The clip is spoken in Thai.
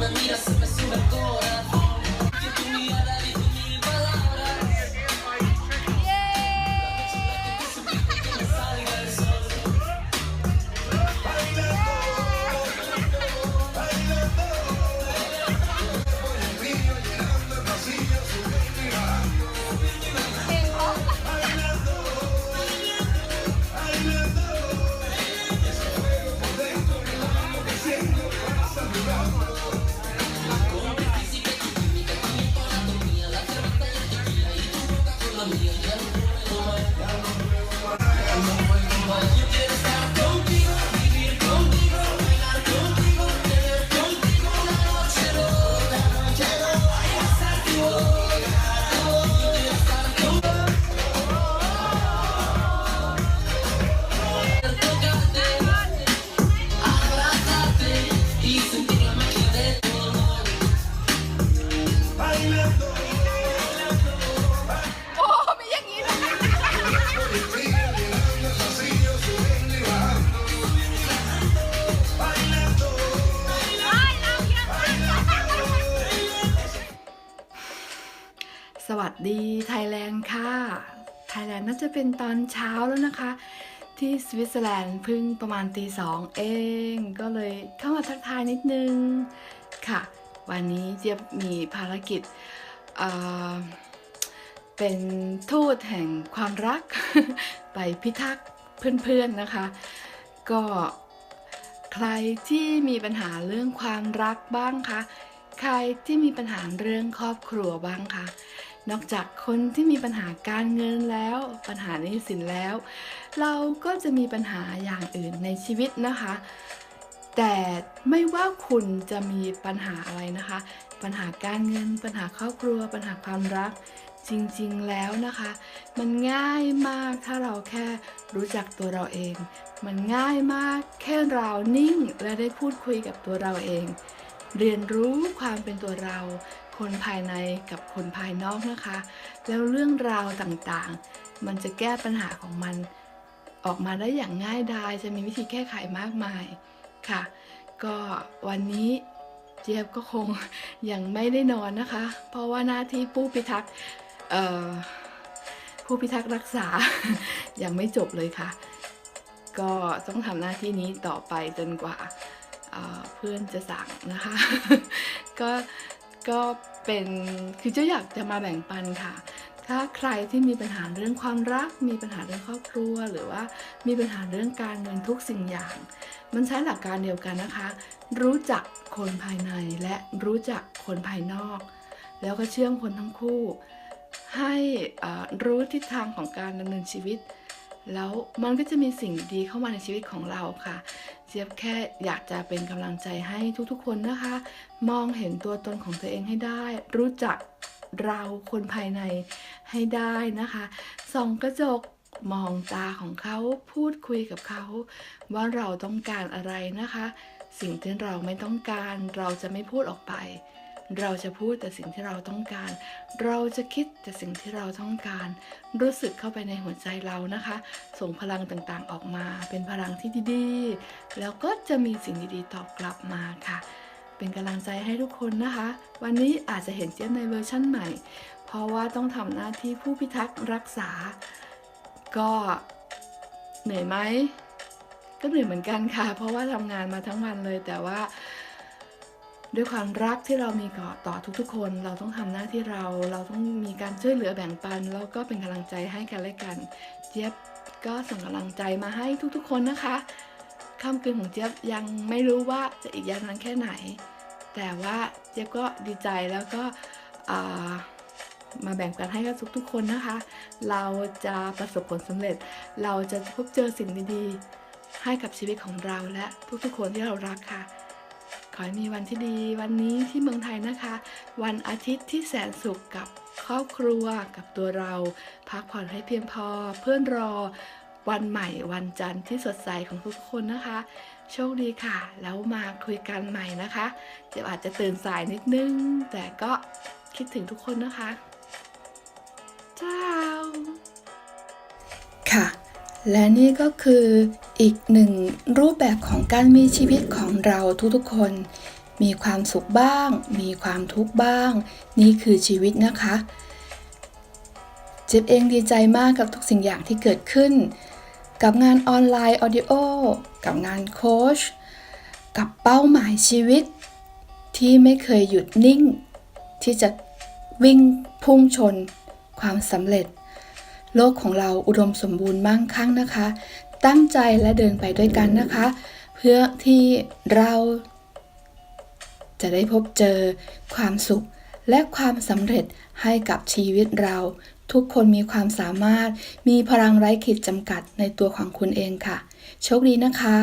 me miras y me sube el corazón. โดีไทยแลนด์ค่ะ ไทยแลนด์น่าจะเป็นตอนเช้าแล้วนะคะ ที่สวิตเซอร์แลนด์เพิ่งประมาณตีสองเอง ก็เลยเข้ามาทักทายนิดนึงค่ะ วันนี้เจี๊ยบมีภารกิจเเป็นทูตแห่งความรัก ไปพิทักษ์เพื่อนๆนะคะ ก็ใครที่มีปัญหาเรื่องความรักบ้างคะ ใครที่มีปัญหาเรื่องครอบครัวบ้างคะ นอกจากคนที่มีปัญหาการเงินแล้ว ปัญหาหนี้สินแล้ว เราก็จะมีปัญหาอย่างอื่นในชีวิตนะคะ แต่ไม่ว่าคุณจะมีปัญหาอะไรนะคะ ปัญหาการเงิน ปัญหาครอบครัว ปัญหาความรัก จริงๆแล้วนะคะ มันง่ายมากถ้าเราแค่รู้จักตัวเราเอง มันง่ายมากแค่เรานิ่งและได้พูดคุยกับตัวเราเอง เรียนรู้ความเป็นตัวเรา คนภายในกับคนภายนอกนะคะ แล้วเรื่องราวต่างๆ มันจะแก้ปัญหาของมัน ออกมาได้อย่างง่ายดายจะมีวิธีแก้ไขมากมายค่ะ ก็วันนี้เจี๊ยบก็คงยังไม่ได้นอนนะคะ เพราะว่าหน้าที่ผู้พิทักษ์ผู้พิทักษ์รักษา ยังไม่จบเลยค่ะ ก็ต้องทำหน้าที่นี้ต่อไปจนกว่าเเพื่อนจะสั่งนะคะ ก็ ก็เป็นคือเจ้าอยากจะมาแบ่งปันค่ะ ถ้าใครที่มีปัญหาเรื่องความรัก มีปัญหาเรื่องครอบครัว หรือว่ามีปัญหาเรื่องการเงินทุกสิ่งอย่าง มันใช้หลักการเดียวกันนะคะ รู้จักคนภายในและรู้จักคนภายนอก แล้วก็เชื่อมคนทั้งคู่ ให้รู้ทิศทางของการดำเนินชีวิต แล้วมันก็จะมีสิ่งดีเข้ามาในชีวิตของเราค่ะ เจี๊ยบแค่อยากจะเป็นกำลังใจให้ทุกๆคนนะคะ มองเห็นตัวตนของตัวเองให้ได้ รู้จักเราคนภายในให้ได้นะคะส่องกระจกมองตาของเขาพูดคุยกับเขา ว่าเราต้องการอะไรนะคะ สิ่งที่เราไม่ต้องการเราจะไม่พูดออกไป เราจะพูดแต่สิ่งที่เราต้องการ เราจะคิดแต่สิ่งที่เราต้องการ รู้สึกเข้าไปในหัวใจเรานะคะ ส่งพลังต่างๆออกมา เป็นพลังที่ดีๆ แล้วก็จะมีสิ่งดีๆตอบกลับมาค่ะ เป็นกำลังใจให้ทุกคนนะคะ วันนี้อาจจะเห็นเจี๊ยบในเวอร์ชั่นใหม่ เพราะว่าต้องทำหน้าที่ผู้พิทักษ์รักษา ก็เหนื่อยไหมก็เหนื่อยเหมือนกันค่ะ เพราะว่าทำงานมาทั้งวันเลยแต่ว่า ด้วยความรักที่เรามีต่อต่อทุกๆ คน เราต้องทำหน้าที่เรา เราต้องมีการช่วยเหลือแบ่งปัน แล้วก็เป็นกำลังใจให้กันและกัน เจี๊ยบก็ส่งกำลังใจมาให้ทุกๆ คนนะคะค่ำคืนของเจี๊ยบยังไม่รู้ว่าจะอีกยาวนานแค่ไหน แต่ว่าเจี๊ยบก็ดีใจแล้วก็มาแบ่งปันให้กับทุกๆ คนนะคะ เราจะประสบผลสำเร็จ เราจะพบเจอสิ่งดีๆ ให้กับชีวิตของเราและทุกๆ คนที่เรารักค่ะ อให้มีวันที่ดีวันนี้ที่เมืองไทยนะคะ วันอาทิตย์ที่แสนสุขกับครอบครัวกับตัวเรา พักผ่อนให้เพียงพอ เพื่อนรอวันใหม่วันจันทร์ที่สดใสของทุกคนนะคะ โชคดีค่ะ แล้วมาคุยกันใหม่นะคะเดี๋ยวอาจจะตื่นสายนิดนึง แต่ก็คิดถึงทุกคนนะคะเจ้าค่ะ และนี่ก็คือ อีกหนึ่งรูปแบบของการมีชีวิตของเราทุกๆคน มีความสุขบ้าง มีความทุกข์บ้าง นี่คือชีวิตนะคะเจ็บเองดีใจมากกับทุกสิ่งอย่างที่เกิดขึ้น กับงานออนไลน์ออดิโอกับงานโค้ชกับเป้าหมายชีวิต ที่ไม่เคยหยุดนิ่ง ที่จะวิ่งพุ่งชน ความสำเร็จ โลกของเราอุดมสมบูรณ์มั่งคั่งนะคะ ตั้งใจและเดินไปด้วยกันนะคะ เพื่อที่เราจะได้พบเจอความสุขและความสำเร็จให้กับชีวิตเรา ทุกคนมีความสามารถมีพลังไร้ขีดจำกัดในตัวของคุณเองค่ะ โชคดีนะคะ